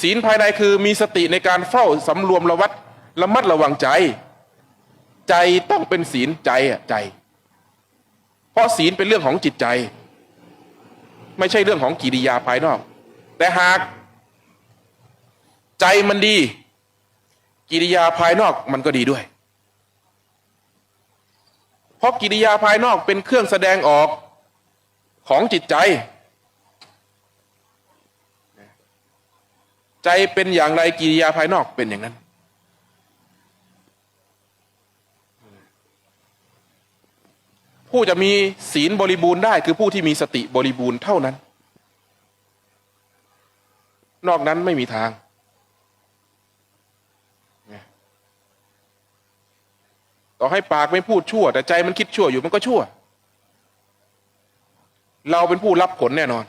ศีลภายในคือมีสติในการเฝ้าสำรวมระวัดระมัดระวังใจ ใจต้องเป็นศีลใจอะใจ เพราะศีลเป็นเรื่องของจิตใจ ไม่ใช่เรื่องของกิริยาภายนอก แต่หาก ใจมันดี กิริยาภายนอกมันก็ดีด้วย เพราะกิริยาภายนอกเป็นเครื่องแสดงออกของจิตใจ ใจเป็นอย่างไรกิริยาภายนอกเป็นอย่างนั้น ผู้จะมีศีลบริบูรณ์ได้คือผู้ที่มีสติบริบูรณ์เท่านั้น นอกนั้นไม่มีทาง ต่อให้ปากไม่พูดชั่ว แต่ใจมันคิดชั่วอยู่มันก็ชั่ว เราเป็นผู้รับผลแน่นอน